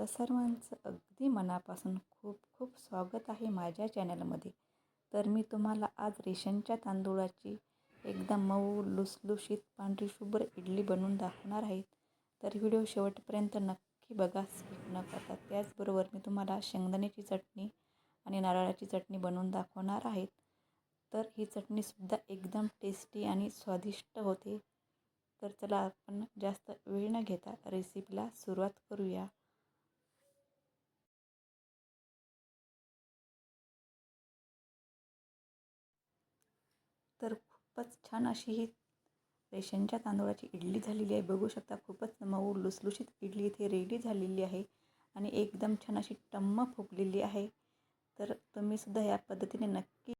तुमचं सर्वांचं अगदी मनापासून खूप खूप स्वागत आहे माझ्या चॅनलमध्ये. तर मी तुम्हाला आज रेशनच्या तांदूळाची एकदम मऊ लुसलुशीत पांढरी शुभ्र इडली बनवून दाखवणार आहे. तर व्हिडिओ शेवटपर्यंत नक्की बघा स्किप न करता. त्याचबरोबर मी तुम्हाला शेंगदाण्याची चटणी आणि नारळाची चटणी बनवून दाखवणार आहेत तर ही चटणीसुद्धा एकदम टेस्टी आणि स्वादिष्ट होते. तर चला आपण जास्त वेळ न घेता रेसिपीला सुरुवात करूया. खूपच छान अशी ही रेशनच्या तांदूळाची इडली झालेली आहे. बघू शकता खूपच मऊ लुसलुशीत इडली इथे रेडी झालेली आहे आणि एकदम छान अशी टम्म फुगलेली आहे. तर तुम्हीसुद्धा या पद्धतीने नक्की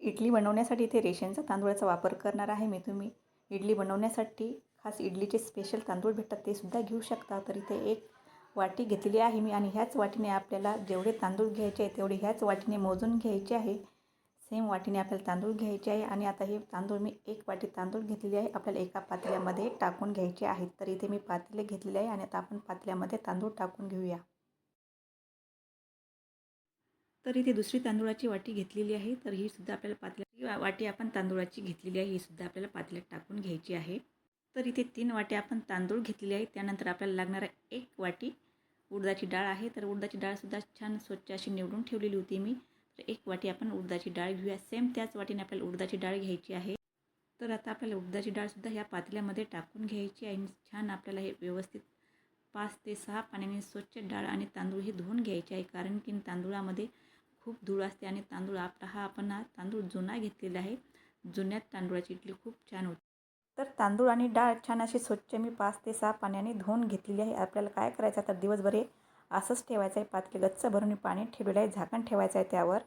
इडली बनवण्यासाठी इथे रेशनचा तांदूळाचा वापर करणार आहे. मी तुम्ही इडली बनवण्यासाठी खास इडलीचे स्पेशल तांदूळ भेटतात ते सुद्धा घेऊ शकता. तर इथे एक वाटी घेतली आहे मी आणि ह्याच वाटीने आपल्याला जेवढे तांदूळ घ्यायचे आहे तेवढे ह्याच वाटीने मोजून घ्यायचे आहे. सेम वाटीने आपल्याला तांदूळ घ्यायचे आहे आणि आता हे तांदूळ मी एक वाटी तांदूळ घेतलेली आहे. आपल्याला एका पातळ्यामध्ये टाकून घ्यायचे आहेत तर इथे मी पातळे घेतलेले आहे आणि आता आपण पातळ्यामध्ये तांदूळ टाकून घेऊया. तर इथे दुसरी तांदूळाची वाटी घेतलेली आहे. तर ही सुद्धा आपल्याला पातळ्या वाटी आपण तांदूळाची घेतलेली आहे. ही सुद्धा आपल्याला पातल्यात टाकून घ्यायची आहे. तर इथे तीन वाट्या आपण तांदूळ घेतलेले आहे. त्यानंतर आपल्याला लागणारा एक वाटी उडदाची डाळ आहे. तर उडदाची डाळसुद्धा छान स्वच्छ अशी निवडून ठेवलेली होती मी. तर एक वाटी आपण उडदाची डाळ घेऊया. सेम त्याच वाटीने आपल्याला उडदाची डाळ घ्यायची आहे. तर आता आपल्याला उडदाची डाळसुद्धा ह्या पातल्यामध्ये टाकून घ्यायची आहे. छान आपल्याला हे व्यवस्थित पाच ते सहा पाण्याने स्वच्छ डाळ आणि तांदूळ हे धुवून घ्यायचे आहे. कारण की तांदूळामध्ये खूप धूळ असते आणि तांदूळ आपला हा आपण हा तांदूळ जुना घेतलेला आहे. जुन्यात तांदूळाची इडली खूप छान होती. तर तांदूळ आणि डाळ छान अशी स्वच्छ मी पाच ते सहा पाण्याने धुवून घेतलेली आहे. आपल्याला काय करायचं तर दिवसभर हे असंच ठेवायचं आहे. पातळी गच्च भरून पाणी ठेवलेलं आहे. झाकण ठेवायचं आहे त्यावर.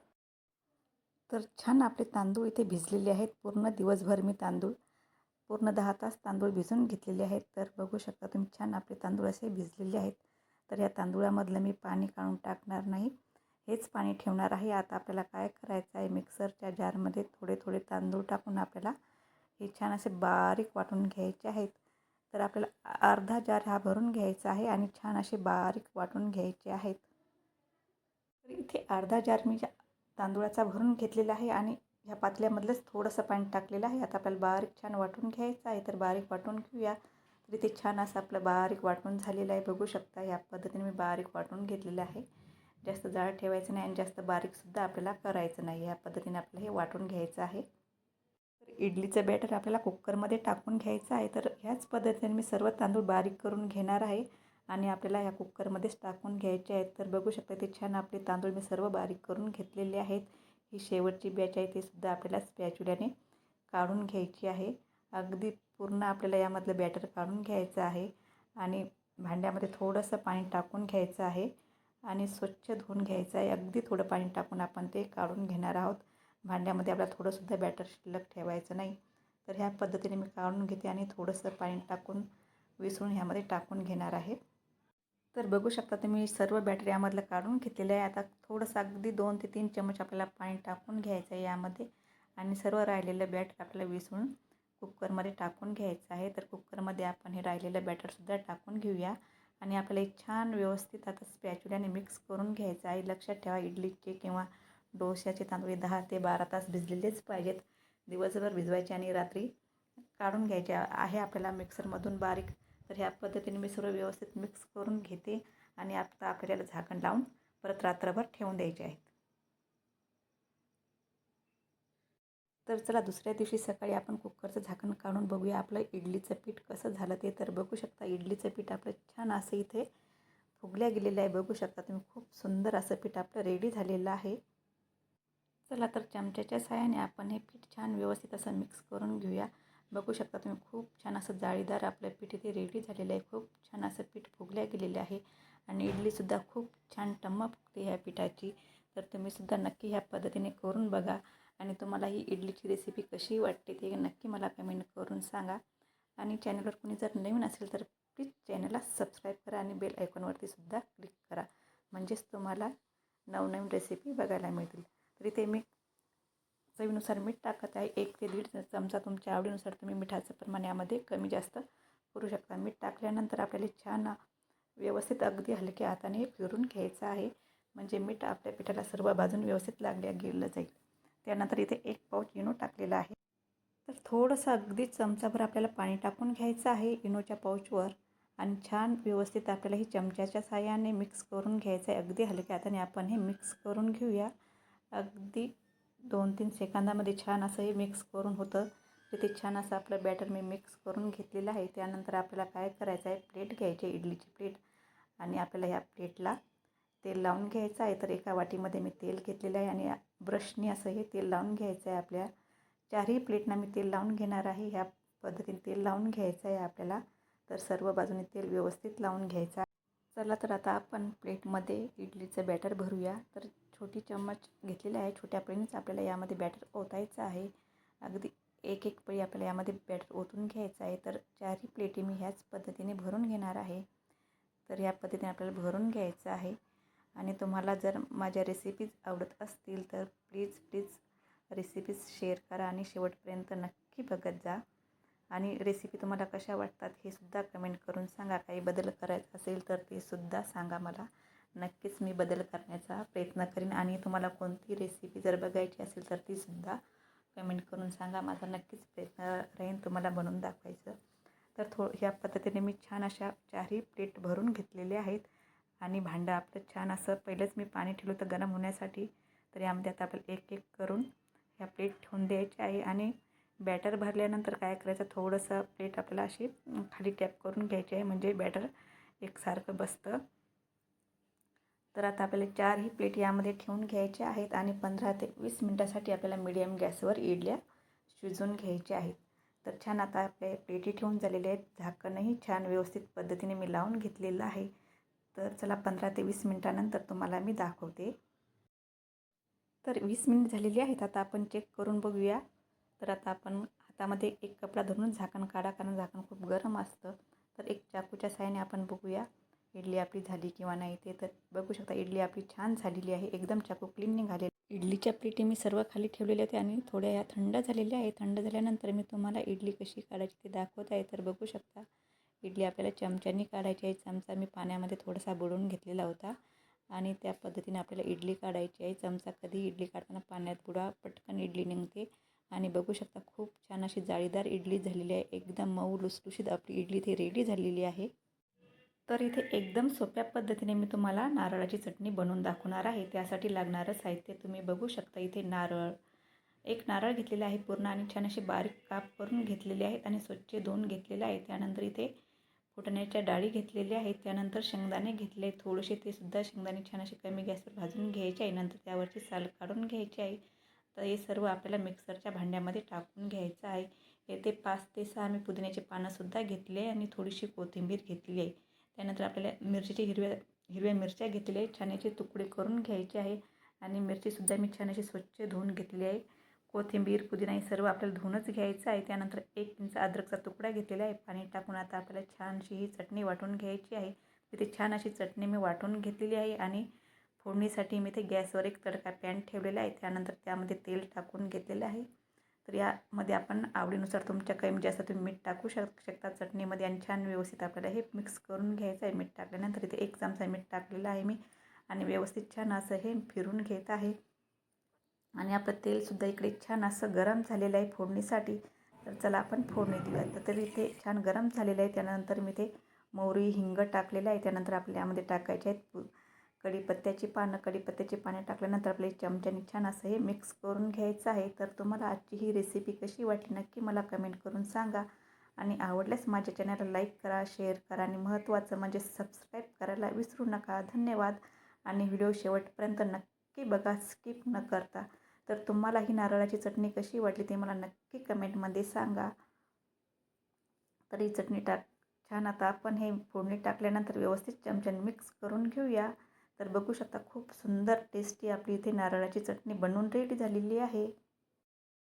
तर छान आपले तांदूळ इथे भिजलेले आहेत. पूर्ण दिवसभर मी तांदूळ पूर्ण दहा तास तांदूळ भिजून घेतलेले आहेत. तर बघू शकता तुम्ही छान आपले तांदूळ असे भिजलेले आहेत. तर या तांदूळामधलं मी पाणी काढून टाकणार नाही. हेच पाणी ठेवणार आहे. आता आपल्याला काय करायचं आहे? मिक्सरच्या जारमध्ये थोडे थोडे तांदूळ टाकून आपल्याला हे छान असे बारीक वाटून घ्यायचे आहेत. तर आपल्याला अर्धा जार हा भरून घ्यायचा आहे आणि छान असे बारीक वाटून घ्यायचे आहेत. तर इथे अर्धा जार मी तांदूळाचा भरून घेतलेला आहे आणि ह्या पातल्यामधलंच थोडंसं पाणी टाकलेलं आहे. आता आपल्याला बारीक छान वाटून घ्यायचं आहे. तर बारीक वाटून घेऊया. तर इथे छान असं आपलं बारीक वाटून झालेलं आहे. बघू शकता ह्या पद्धतीने मी बारीक वाटून घेतलेलं आहे. जास्त जाड ठेवायचं नाही आणि जास्त बारीकसुद्धा आपल्याला करायचं नाही. ह्या पद्धतीने आपलं हे वाटून घ्यायचं आहे. इडलीचं बॅटर आपल्याला कुकरमध्ये टाकून घ्यायचं आहे तर ह्याच पद्धतीने मी सर्व तांदूळ बारीक करून घेणार आहे आणि आपल्याला ह्या कुकरमध्येच टाकून घ्यायचे आहेत. तर बघू शकता ते छान आपले तांदूळ मी सर्व बारीक करून घेतलेले आहेत. ही शेवटची बॅच आहे ते सुद्धा आपल्याला स्पॅच्युल्याने काढून घ्यायची आहे. अगदी पूर्ण आपल्याला यामधलं बॅटर काढून घ्यायचं आहे आणि भांड्यामध्ये थोडंसं पाणी टाकून घ्यायचं आहे आणि स्वच्छ धुवून घ्यायचं आहे. अगदी थोडं पाणी टाकून आपण ते काढून घेणार आहोत. भांड्यामध्ये आपल्याला थोडंसुद्धा बॅटर शिल्लक ठेवायचं नाही. तर ह्या पद्धतीने मी काढून घेते आणि थोडंसं पाणी टाकून विसळून ह्यामध्ये टाकून घेणार आहे. तर बघू शकता तुम्ही सर्व बॅटर यामधलं काढून घेतलेलं आहे. आता थोडंसं अगदी दोन ते तीन चमच आपल्याला पाणी टाकून घ्यायचं आहे यामध्ये. आणि सर्व राहिलेलं बॅटर आपल्याला विसळून कुकरमध्ये टाकून घ्यायचं आहे. तर कुकरमध्ये आपण हे राहिलेलं बॅटरसुद्धा टाकून घेऊया. आणि आपल्याला एक छान व्यवस्थित आता स्पॅच्युल्याने मिक्स करून घ्यायचं आहे. लक्षात ठेवा इडलीचे किंवा डोश्याचे तांदूळ दहा ते बारा तास भिजलेलेच पाहिजेत. दिवसभर भिजवायचे आणि रात्री काढून घ्यायचे. आहे आपल्याला मिक्सरमधून बारीक. तर ह्या पद्धतीने मी सर्व व्यवस्थित मिक्स करून घेते आणि आता आपल्याला झाकण लावून परत रात्रभर ठेवून द्यायचे आहेत. तर चला दुसऱ्या दिवशी सकाळी आपण कुकरचं झाकण काढून बघूया आपलं इडलीचं पीठ कसं झालं ते. तर बघू शकता इडलीचं पीठ आपलं छान असं इथे फुगल्या गेलेलं आहे. बघू शकता तुम्ही खूप सुंदर असं पीठ आपलं रेडी झालेलं आहे. चला तर चमच्याच्या साहाय्याने आपण हे पीठ छान व्यवस्थित असं मिक्स करून घेऊया. बघू शकता तुम्ही खूप छान असं जाळीदार आपलं पीठ इथे रेडी झालेलं आहे. खूप छान असं पीठ फुगल्या गेलेलं आहे. आणि इडलीसुद्धा खूप छान टम्म फुगते ह्या पिठाची. तर तुम्हीसुद्धा नक्की ह्या पद्धतीने करून बघा. आणि तुम्हाला ही इडलीची रेसिपी कशी वाटते ते नक्की मला कमेंट करून सांगा. आणि चॅनलवर कोणी जर नवीन असेल तर प्लीज चॅनलला सबस्क्राईब करा आणि बेल आयकॉनवरतीसुद्धा क्लिक करा. म्हणजेच तुम्हाला नवनवीन रेसिपी बघायला मिळतील. तर इथे मी चवीनुसार मीठ टाकत आहे. एक ते दीड चमचा तुमच्या आवडीनुसार तुम्ही मिठाचं प्रमाण यामध्ये कमी जास्त करू शकता. मीठ टाकल्यानंतर आपल्याला छान व्यवस्थित अगदी हलक्या हाताने फिरून घ्यायचं आहे. म्हणजे मीठ आपल्या पिठाला सर्व बाजून व्यवस्थित लागल्या गेलं जाईल. त्यानंतर इथे एक पाऊच इनो टाकलेला आहे. तर थोडंसं अगदी चमचाभर आपल्याला पाणी टाकून घ्यायचं आहे. इनोच्या पाऊचवर आणि छान व्यवस्थित आपल्याला ही चमच्याच्या साह्याने मिक्स करून घ्यायचं आहे. अगदी हलक्या हाताने आपण हे मिक्स करून घेऊया. अगदी दोन तीन सेकंदामध्ये छान असं हे मिक्स करून होतं. तिथे छान असं आपलं बॅटर मी मिक्स करून घेतलेलं आहे. त्यानंतर आपल्याला काय करायचं आहे? प्लेट घ्यायची आहे इडलीची प्लेट आणि आपल्याला ह्या प्लेटला तेल लावून घ्यायचं आहे. तर एका वाटीमध्ये मी तेल घेतलेलं आहे आणि ब्रशनी असं हे तेल लावून घ्यायचं आहे आपल्या. चारही प्लेटना मी तेल लावून घेणार आहे. ह्या पद्धतीने तेल लावून घ्यायचं आहे आपल्याला. तर सर्व बाजूने तेल व्यवस्थित लावून घ्यायचं आहे. चला तर आता आपण प्लेटमध्ये इडलीचं बॅटर भरूया. तर छोटी चम्मच घेतलेली आहे. छोट्या पळीनेच आपल्याला यामध्ये बॅटर ओतायचं आहे. अगदी एक एक पळी आपल्याला यामध्ये बॅटर ओतून घ्यायचं आहे. तर चारही प्लेटी मी ह्याच पद्धतीने भरून घेणार आहे. तर ह्या पद्धतीने आपल्याला भरून घ्यायचं आहे. आणि तुम्हाला जर माझ्या रेसिपीज आवडत असतील तर प्लीज प्लीज रेसिपीज शेअर करा आणि शेवटपर्यंत नक्की बघत जा. आणि रेसिपी तुम्हाला कशा वाटतात हे सुद्धा कमेंट करून सांगा. काही बदल करायचा असेल तर ते सुद्धा सांगा मला. नक्कीच मी बदल करण्याचा प्रयत्न करीन आणि तुम्हाला कोणती रेसिपी जर बघायची असेल तर तीसुद्धा कमेंट करून सांगा. माझा नक्कीच प्रयत्न राहीन तुम्हाला बनवून दाखवायचं. तर थो ह्या पद्धतीने मी छान अशा चारही प्लेट भरून घेतलेले आहेत आणि भांडं आपलं छान असं पहिलंच मी पाणी ठेवलं होतं गरम होण्यासाठी तर यामध्ये आता आपल्याला एक एक करून ह्या प्लेट ठेवून द्यायची आहे आणि बॅटर भरल्यानंतर काय करायचं थोडंसं प्लेट आपल्याला अशी खाली टॅप करून घ्यायची आहे. म्हणजे बॅटर एकसारखं बसतं. तर आता आपल्याला चारही प्लेट यामध्ये ठेवून घ्यायच्या आहेत आणि पंधरा ते वीस मिनटासाठी आपल्याला मिडियम गॅसवर इडल्या शिजवून घ्यायच्या आहेत. तर छान आता आपल्या प्लेटी ठेवून झालेल्या आहेत. झाकणही छान व्यवस्थित पद्धतीने मी लावून घेतलेलं आहे. तर चला पंधरा ते वीस मिनटानंतर तुम्हाला मी दाखवते. तर वीस मिनिट झालेली आहेत. आता आपण चेक करून बघूया. तर आता आपण हातामध्ये एक कपडा धरून झाकण काढा कारण झाकण खूप गरम असतं. तर एक चाकूच्या साहाय्याने आपण बघूया. इडली आपली झाली किंवा नाही ते तर बघू शकता इडली आपली छान झालेली आहे एकदम चाकू क्लीन निघालेली इडलीच्या प्लेटी मी सर्व खाली ठेवलेल्या होते आणि थोड्या ह्या थंड झालेल्या आहे थंड झाल्यानंतर मी तुम्हाला इडली कशी काढायची ते दाखवत आहे तर बघू शकता. इडली आपल्याला चमच्यानी काढायची आहे. चमचा मी पाण्यामध्ये थोडासा बुडवून घेतलेला होता आणि त्या पद्धतीने आपल्याला इडली काढायची आहे. चमचा कधी इडली काढताना पाण्यात बुडा पटकन इडली निघते आणि बघू शकता खूप छान अशी जाळीदार इडली झालेली आहे. एकदम मऊ लुसलुशीत आपली इडली ती रेडी झालेली आहे. तर इथे एकदम सोप्या पद्धतीने मी तुम्हाला नारळाची चटणी बनवून दाखवणार आहे. त्यासाठी लागणारं साहित्य तुम्ही बघू शकता. इथे नारळ एक नारळ घेतलेला आहे पूर्ण आणि छान असे बारीक काप करून घेतलेले आहेत आणि स्वच्छ धुवून घेतलेले आहे. त्यानंतर इथे फुटण्याच्या डाळी घेतलेल्या आहेत त्यानंतर शेंगदाणे घेतले थोडेसे ते सुद्धा शेंगदाणे छान असे कमी गॅसवर भाजून घ्यायचे आहे. नंतर त्यावरची साल काढून घ्यायची आहे. तर हे सर्व आपल्याला मिक्सरच्या भांड्यामध्ये टाकून घ्यायचं आहे. येथे पाच ते सहा मी पुदिन्याचे पानंसुद्धा घेतले आणि थोडीशी कोथिंबीर घेतली आहे. त्यानंतर आपल्याला मिरचीचे हिरव्या हिरव्या मिरच्या घेतलेल्या आहेत. छान याचे तुकडे करून घ्यायचे आहे. आणि मिरचीसुद्धा मी छान अशी स्वच्छ धुवून घेतली आहे. कोथिंबीर पुदिना हे सर्व आपल्याला धुवूनच घ्यायचं आहे. त्यानंतर एक इंच अद्रकचा तुकडा घेतलेला आहे. पाणी टाकून आता आपल्याला छानशी ही चटणी वाटून घ्यायची आहे. तिथे छान अशी चटणी मी वाटून घेतलेली आहे. आणि फोडणीसाठी मी ते गॅसवर एक तडका पॅन ठेवलेला आहे. त्यानंतर त्यामध्ये तेल टाकून घेतलेलं आहे. तर यामध्ये आपण आवडीनुसार तुमच्या म्हणजे असं तुम्ही मीठ टाकू शक शकता. चटणीमध्ये आणि छान व्यवस्थित आपल्याला हे मिक्स करून घ्यायचं आहे. मीठ टाकल्यानंतर इथे एक चमचा मीठ टाकलेलं आहे मी. आणि व्यवस्थित छान असं हे फिरून घेत आहे. आणि आपलं तेलसुद्धा इकडे छान असं गरम झालेलं आहे फोडणीसाठी. तर चला आपण फोडणी देऊया तर तरी इथे छान गरम झालेलं आहे. त्यानंतर मी ते मोहरी हिंग टाकलेलं आहे. त्यानंतर आपल्या यामध्ये टाकायचे आहेत कढीपत्त्याची पानं कढीपत्त्याची पानं टाकल्यानंतर आपले चमच्याने छान असं हे मिक्स करून घ्यायचं आहे. तर तुम्हाला आजची ही रेसिपी कशी वाटली नक्की मला कमेंट करून सांगा. आणि आवडल्यास माझ्या चॅनलला लाईक करा शेअर करा आणि महत्त्वाचं म्हणजे सबस्क्राईब करायला विसरू नका. धन्यवाद. आणि व्हिडिओ शेवटपर्यंत नक्की बघा स्किप न करता. तर तुम्हाला ही नारळाची चटणी कशी वाटली ते मला नक्की कमेंटमध्ये सांगा. तर ही चटणी टाक छान आता आपण हे फोडणी टाकल्यानंतर व्यवस्थित चमच्याने मिक्स करून घेऊया. तर बघू शकता खूप सुंदर टेस्टी आपली इथे नारळाची चटणी बनवून रेडी झालेली आहे.